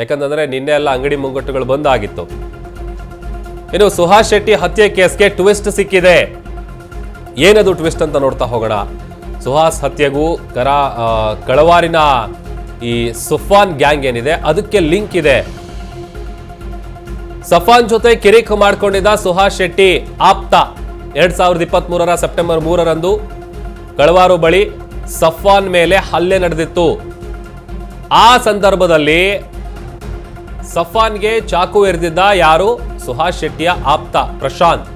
ಯಾಕಂತಂದ್ರೆ ನಿನ್ನೆ ಎಲ್ಲ ಅಂಗಡಿ ಮುಂಗಟ್ಟುಗಳು ಬಂದ್ ಆಗಿತ್ತು. ಇನ್ನು ಸುಹಾಸ್ ಶೆಟ್ಟಿ ಹತ್ಯೆ ಕೇಸ್ಗೆ ಟ್ವಿಸ್ಟ್ ಸಿಕ್ಕಿದೆ. ಏನದು ಟ್ವಿಸ್ಟ್ ಅಂತ ನೋಡ್ತಾ ಹೋಗೋಣ. ಸುಹಾಸ್ ಹತ್ಯೆಗೂ ಕರ ಕಳವಾರಿನ ಈ ಸುಫಾನ್ ಗ್ಯಾಂಗ್ ಏನಿದೆ, ಅದಕ್ಕೆ ಲಿಂಕ್ ಇದೆ. ಸಫಾನ್ ಜೊತೆ ಕಿರಿಕ್ ಮಾಡ್ಕೊಂಡಿದ್ದ ಸುಹಾಸ್ ಶೆಟ್ಟಿ ಆಪ್ತ. ಎರಡ್ ಸಾವಿರದ ಇಪ್ಪತ್ತ್ ಮೂರರ ಸೆಪ್ಟೆಂಬರ್ ಮೂರರಂದು ಕಳವಾರು ಬಳಿ ಸಫಾನ್ ಮೇಲೆ ಹಲ್ಲೆ ನಡೆದಿತ್ತು. ಆ ಸಂದರ್ಭದಲ್ಲಿ ಸಫಾನ್ಗೆ ಚಾಕು ಎರೆದಿದ್ದ ಯಾರು? ಸುಹಾಸ್ ಶೆಟ್ಟಿಯ ಆಪ್ತ ಪ್ರಶಾಂತ್.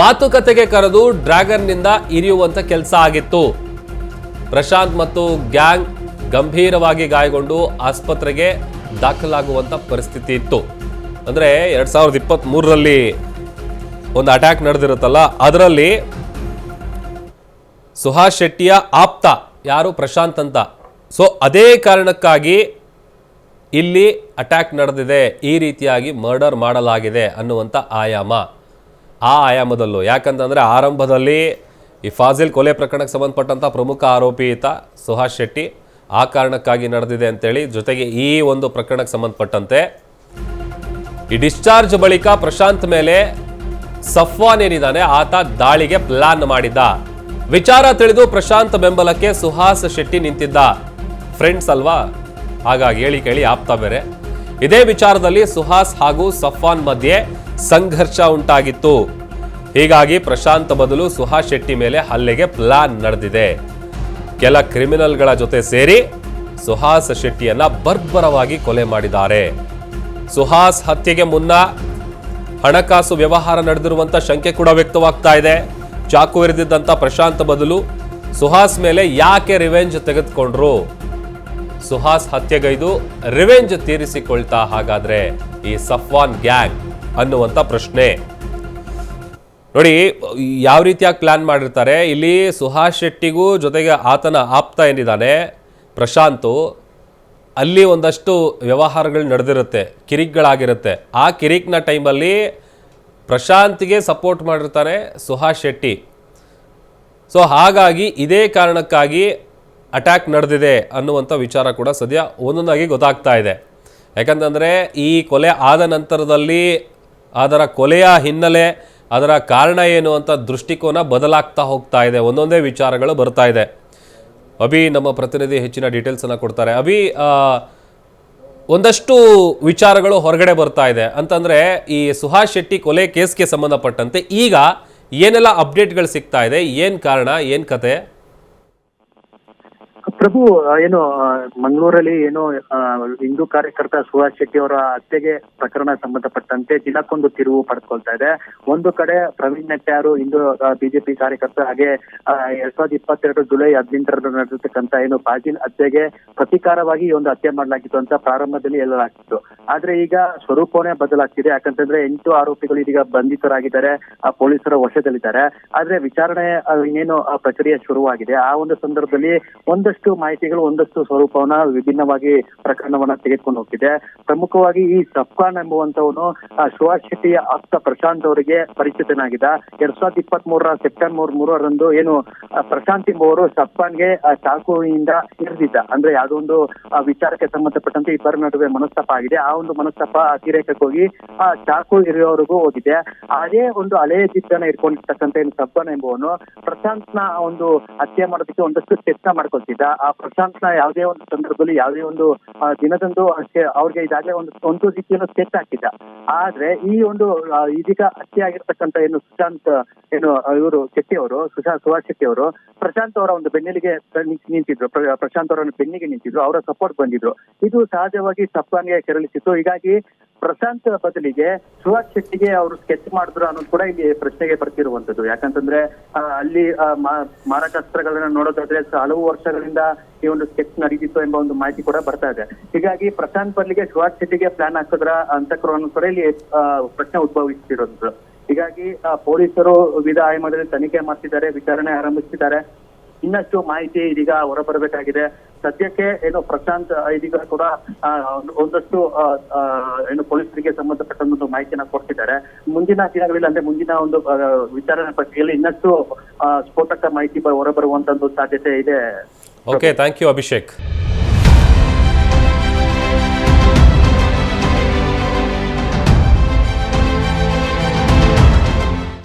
ಮಾತುಕತೆಗೆ ಕರೆದು ಡ್ರ್ಯಾಗನ್ನಿಂದ ಇರಿಯುವಂಥ ಕೆಲಸ ಆಗಿತ್ತು. ಪ್ರಶಾಂತ್ ಮತ್ತು ಗ್ಯಾಂಗ್ ಗಂಭೀರವಾಗಿ ಗಾಯಗೊಂಡು ಆಸ್ಪತ್ರೆಗೆ ದಾಖಲಾಗುವಂತ ಪರಿಸ್ಥಿತಿ ಇತ್ತು. ಅಂದ್ರೆ ಎರಡು ಸಾವಿರದ ಇಪ್ಪತ್ತ್ಮೂರರಲ್ಲಿ ಒಂದು ಅಟ್ಯಾಕ್ ನಡೆದಿರುತ್ತಲ್ಲ, ಅದರಲ್ಲಿ ಸುಹಾಸ್ ಶೆಟ್ಟಿಯ ಆಪ್ತ ಯಾರು? ಪ್ರಶಾಂತ್ ಅಂತ. ಸೊ ಅದೇ ಕಾರಣಕ್ಕಾಗಿ ಇಲ್ಲಿ ಅಟ್ಯಾಕ್ ನಡೆದಿದೆ, ಈ ರೀತಿಯಾಗಿ ಮರ್ಡರ್ ಮಾಡಲಾಗಿದೆ ಅನ್ನುವಂಥ ಆಯಾಮ. ಆ ಆಯಾಮದಲ್ಲೂ ಯಾಕಂತಂದರೆ ಆರಂಭದಲ್ಲಿ ಈ ಫಾಜಿಲ್ ಕೊಲೆ ಪ್ರಕರಣಕ್ಕೆ ಸಂಬಂಧಪಟ್ಟಂಥ ಪ್ರಮುಖ ಆರೋಪಿ ಈತ ಸುಹಾಸ್ ಶೆಟ್ಟಿ ಆ ಕಾರಣಕ್ಕಾಗಿ ನಡೆದಿದೆ ಅಂತೇಳಿ ಜೊತೆಗೆ ಈ ಒಂದು ಪ್ರಕರಣಕ್ಕೆ ಸಂಬಂಧಪಟ್ಟಂತೆ ಈ ಡಿಸ್ಚಾರ್ಜ್ ಬಳಿಕ ಪ್ರಶಾಂತ್ ಮೇಲೆ ಸಫ್ವಾನ್ ಏನಿದ್ದಾನೆ, ಆತ ದಾಳಿಗೆ ಪ್ಲಾನ್ ಮಾಡಿದ್ದ. ವಿಚಾರ ತಿಳಿದು ಪ್ರಶಾಂತ್ ಬೆಂಬಲಕ್ಕೆ ಸುಹಾಸ್ ಶೆಟ್ಟಿ ನಿಂತಿದ್ದ. ಫ್ರೆಂಡ್ಸ್ ಅಲ್ವಾ? ಹಾಗಾಗಿ ಹೇಳಿ ಕೇಳಿ ಆಪ್ತ ಬೇರೆ. ಇದೇ ವಿಚಾರದಲ್ಲಿ ಸುಹಾಸ್ ಹಾಗೂ ಸಫಾನ್ ಮಧ್ಯೆ ಸಂಘರ್ಷ ಉಂಟಾಗಿತ್ತು. ಹೀಗಾಗಿ ಪ್ರಶಾಂತ್ ಬದಲು ಸುಹಾಸ್ ಶೆಟ್ಟಿ ಮೇಲೆ ಹಲ್ಲೆಗೆ ಪ್ಲಾನ್ ನಡೆದಿದೆ. ಕೆಲ ಕ್ರಿಮಿನಲ್ಗಳ ಜೊತೆ ಸೇರಿ ಸುಹಾಸ್ ಶೆಟ್ಟಿಯನ್ನ ಬರ್ಬರವಾಗಿ ಕೊಲೆ ಮಾಡಿದ್ದಾರೆ. ಸುಹಾಸ್ ಹತ್ಯೆಗೆ ಮುನ್ನ ಹಣಕಾಸು ವ್ಯವಹಾರ ನಡೆದಿರುವಂತ ಶಂಕೆ ಕೂಡ ವ್ಯಕ್ತವಾಗ್ತಾ ಇದೆ. ಚಾಕು ಎರೆದಿದ್ದಂತ ಪ್ರಶಾಂತ್ ಬದಲು ಸುಹಾಸ್ ಮೇಲೆ ಯಾಕೆ ರಿವೆಂಜ್ ತೆಗೆದುಕೊಂಡ್ರು? ಸುಹಾಸ್ ಹತ್ಯೆಗೈದು ರಿವೆಂಜ್ ತೀರಿಸಿಕೊಳ್ತಾ ಹಾಗಾದ್ರೆ ಈ ಸಫ್ವಾನ್ ಗ್ಯಾಂಗ್ ಅನ್ನುವಂತ ಪ್ರಶ್ನೆ. ನೋಡಿ, ಯಾವ ರೀತಿಯಾಗಿ ಪ್ಲಾನ್ ಮಾಡಿರ್ತಾರೆ? ಇಲ್ಲಿ ಸುಹಾಸ್ ಶೆಟ್ಟಿಗೂ ಜೊತೆಗೆ ಆತನ ಆಪ್ತ ಏನಿದ್ದಾನೆ? ಪ್ರಶಾಂತು, ಅಲ್ಲಿ ಒಂದಷ್ಟು ವ್ಯವಹಾರಗಳು ನಡೆದಿರುತ್ತೆ, ಕಿರಿಕ್ಗಳಾಗಿರುತ್ತೆ. ಆ ಕಿರಿಕ್ನ ಟೈಮಲ್ಲಿ ಪ್ರಶಾಂತ್ಗೆ ಸಪೋರ್ಟ್ ಮಾಡಿರ್ತಾನೆ ಸುಹಾಸ್ ಶೆಟ್ಟಿ. ಸೊ, ಹಾಗಾಗಿ ಇದೇ ಕಾರಣಕ್ಕಾಗಿ ಅಟ್ಯಾಕ್ ನಡೆದಿದೆ ಅನ್ನುವಂಥ ವಿಚಾರ ಕೂಡ ಸದ್ಯ ಒಂದೊಂದಾಗಿ ಗೊತ್ತಾಗ್ತಾ ಇದೆ. ಯಾಕಂತಂದರೆ ಈ ಕೊಲೆ ಆದ ನಂತರದಲ್ಲಿ ಅದರ ಕೊಲೆಯ ಹಿನ್ನೆಲೆ, ಅದರ ಕಾರಣ ಏನು ಅಂತ ದೃಷ್ಟಿಕೋನ ಬದಲಾಗ್ತಾ ಹೋಗ್ತಾ ಇದೆ. ಒಂದೊಂದೇ ವಿಚಾರಗಳು ಬರ್ತಾ ಇದೆ. ಅಭಿ ನಮ್ಮ ಪ್ರತಿನಿಧಿ ಹೆಚ್ಚಿನ ಡೀಟೇಲ್ಸನ್ನು ಕೊಡ್ತಾರೆ. ಅಭಿ ಒಂದಷ್ಟು ವಿಚಾರಗಳು ಹೊರಗಡೆ ಬರ್ತಾ ಇದೆ. ಅಂತಂದರೆ ಈ ಸುಹಾಸ್ ಶೆಟ್ಟಿ ಕೊಲೆ ಕೇಸ್ಗೆ ಸಂಬಂಧಪಟ್ಟಂತೆ ಈಗ ಏನೆಲ್ಲ ಅಪ್ಡೇಟ್ಗಳು ಸಿಗ್ತಾ ಇದೆ, ಏನು ಕಾರಣ, ಏನು ಕತೆ? ಪ್ರಭು ಏನು ಮಂಗಳೂರಲ್ಲಿ ಏನು ಹಿಂದೂ ಕಾರ್ಯಕರ್ತ ಸುಭಾಷ್ ಶೆಟ್ಟಿ ಅವರ ಹತ್ಯೆಗೆ ಪ್ರಕರಣ ಸಂಬಂಧಪಟ್ಟಂತೆ ದಿನಕ್ಕೊಂದು ತಿರುವು ಪಡ್ಕೊಳ್ತಾ ಇದೆ. ಒಂದು ಕಡೆ ಪ್ರವೀಣ್ ನೆಟ್ಟಾರು ಹಿಂದೂ ಬಿಜೆಪಿ ಕಾರ್ಯಕರ್ತ ಹಾಗೆ ಎರಡ್ ಸಾವಿರದ ಇಪ್ಪತ್ತೆರಡು ಜುಲೈ ಹದಿನೆಂಟರಂದು ನಡೆದಿರ್ತಕ್ಕಂತ ಏನು ಫಾಜಿಲ್ ಹತ್ಯೆಗೆ ಪ್ರತೀಕಾರವಾಗಿ ಒಂದು ಹತ್ಯೆ ಮಾಡಲಾಗಿತ್ತು ಅಂತ ಪ್ರಾರಂಭದಲ್ಲಿ ಹೇಳಲಾಗಿತ್ತು ಆದ್ರೆ ಈಗ ಸ್ವರೂಪವೇ ಬದಲಾಗ್ತಿದೆ. ಯಾಕಂತಂದ್ರೆ ಎಂಟು ಆರೋಪಿಗಳು ಇದೀಗ ಬಂಧಿತರಾಗಿದ್ದಾರೆ. ಆ, ಪೊಲೀಸರ ವಶದಲ್ಲಿದ್ದಾರೆ. ಆದ್ರೆ ವಿಚಾರಣೆ ಇನ್ನೇನು ಪ್ರಕ್ರಿಯೆ ಶುರುವಾಗಿದೆ. ಆ ಒಂದು ಸಂದರ್ಭದಲ್ಲಿ ಒಂದಷ್ಟು ಮಾಹಿತಿಗಳು ಒಂದಷ್ಟು ಸ್ವರೂಪವನ್ನ ವಿಭಿನ್ನವಾಗಿ ಪ್ರಕರಣವನ್ನ ತೆಗೆದುಕೊಂಡು ಹೋಗ್ತಿದೆ. ಪ್ರಮುಖವಾಗಿ ಈ ಸಫ್ಕಾನ್ ಎಂಬುವಂತವನು ಸುಹಾಸ್ ಶೆಟ್ಟಿಯ ಆಪ್ತ ಪ್ರಶಾಂತ್ ಅವರಿಗೆ ಪರಿಚಿತನಾಗಿದ್ದ. ಎರಡ್ ಸಾವಿರದ ಇಪ್ಪತ್ತ್ ಮೂರರ ಸೆಪ್ಟೆಂಬರ್ ಮೂರರಂದು ಏನು ಪ್ರಶಾಂತ್ ಎಂಬುವರು ಸಫ್ಖಾನ್ಗೆ ಆ, ಚಾಕುವಿನಿಂದ ಇರಿದಿದ್ದ. ಅಂದ್ರೆ ಯಾವುದೋ ಒಂದು ವಿಚಾರಕ್ಕೆ ಸಂಬಂಧಪಟ್ಟಂತೆ ಇಬ್ಬರ ನಡುವೆ ಮನಸ್ತಾಪ ಆಗಿದೆ. ಆ ಒಂದು ಮನಸ್ತಾಪ ಅತಿರೇಕಕ್ಕೆ ಹೋಗಿ ಆ ಚಾಕು ಇರುವವರೆಗೂ ಹೋಗಿದೆ. ಅದೇ ಒಂದು ಹಳೆಯ ಜಿದ್ದನ್ನ ಇಟ್ಕೊಂಡಿರ್ತಕ್ಕಂಥ ಏನು ಸಬ್ಬನ್ ಎಂಬುವನು ನ ಒಂದು ಹತ್ಯೆ ಮಾಡೋದಕ್ಕೆ ಒಂದಷ್ಟು ಯತ್ನ ಮಾಡ್ಕೊಳ್ತಿದ್ದ. ಪ್ರಶಾಂತ್ನ ಯಾವುದೇ ಒಂದು ಸಂದರ್ಭದಲ್ಲಿ ಯಾವುದೇ ಒಂದು ಆ, ದಿನದಂದು ಅವ್ರಿಗೆ ಈಗಾಗಲೇ ಒಂದು ಒಂದು ರೀತಿಯನ್ನು ಸ್ಕೆಚ್ ಹಾಕಿದ್ದ. ಆದ್ರೆ ಈ ಒಂದು ಆ, ಇದೀಗ ಹತ್ಯೆ ಆಗಿರ್ತಕ್ಕಂಥ ಏನು ಸುಶಾಂತ್ ಏನು ಇವರು ಶೆಟ್ಟಿ ಅವರು ಸುಶಾಂತ್ ಸುಭಾಷ್ ಶೆಟ್ಟಿ ಅವರು ಪ್ರಶಾಂತ್ ಅವರ ಒಂದು ಬೆನ್ನೆಲಿಗೆ ನಿಂತ್- ನಿಂತಿದ್ರು. ಪ್ರಶಾಂತ್ ಅವರ ಬೆನ್ನಿಗೆ ನಿಂತಿದ್ರು. ಅವರ ಸಪೋರ್ಟ್ ಬಂದಿದ್ರು. ಇದು ಸಹಜವಾಗಿ ತಪ್ಪಾನಿಗೆ ಕೆರಳಿಸಿತ್ತು. ಹೀಗಾಗಿ ಪ್ರಶಾಂತ್ ಬದಲಿಗೆ ಸುಹಾಸ್ ಶೆಟ್ಟಿಗೆ ಅವರು ಸ್ಕೆಚ್ ಮಾಡಿದ್ರು ಅನ್ನೋದು ಕೂಡ ಇಲ್ಲಿ ಪ್ರಶ್ನೆಗೆ ಬರ್ತಿರುವಂತದ್ದು ಯಾಕಂತಂದ್ರೆ ಅಲ್ಲಿ ಆ, ಮಾ- ಮಾರಕಾಸ್ತ್ರಗಳನ್ನ ನೋಡೋದಾದ್ರೆ ಹಲವು ವರ್ಷಗಳಿಂದ ಈ ಒಂದು ಸ್ಕೆಚ್ ನಡೀತಿತ್ತು ಎಂಬ ಒಂದು ಮಾಹಿತಿ ಕೂಡ ಬರ್ತಾ ಇದೆ. ಹೀಗಾಗಿ ಪ್ರಶಾಂತ್ ಬದಲಿಗೆ ಸುಹಾಸ್ ಶೆಟ್ಟಿಗೆ ಪ್ಲಾನ್ ಹಾಕಿದ್ರ ಅಂತಕರು ಅನ್ನೋದು ಕೂಡ ಇಲ್ಲಿ ಪ್ರಶ್ನೆ ಉದ್ಭವಿಸ್ತಿರೋದು ಹೀಗಾಗಿ ಪೊಲೀಸರು ವಿವಿಧ ಆಯಾಮದಲ್ಲಿ ತನಿಖೆ ಮಾಡ್ತಿದ್ದಾರೆ ವಿಚಾರಣೆ ಆರಂಭಿಸಿದ್ದಾರೆ ಇನ್ನಷ್ಟು ಮಾಹಿತಿ ಇದೀಗ ಹೊರಬರಬೇಕಾಗಿದೆ. ಸದ್ಯಕ್ಕೆ ಏನು ಪ್ರಶಾಂತ್ ಇದೀಗ ಕೂಡ ಒಂದಷ್ಟು ಏನು ಪೊಲೀಸರಿಗೆ ಸಂಬಂಧಪಟ್ಟಂತ ಮಾಹಿತಿಯನ್ನ ಕೊಡ್ತಿದ್ದಾರೆ. ಮುಂದಿನ ದಿನಗಳಲ್ಲಿ ಅಂದ್ರೆ ಮುಂದಿನ ಒಂದು ವಿಚಾರಣೆ ಪಟ್ಟಿಯಲ್ಲಿ ಇನ್ನಷ್ಟು ಸ್ಫೋಟಕ ಮಾಹಿತಿ ಹೊರಬರುವಂತ ಸಾಧ್ಯತೆ ಇದೆ. Okay thank you Abhishek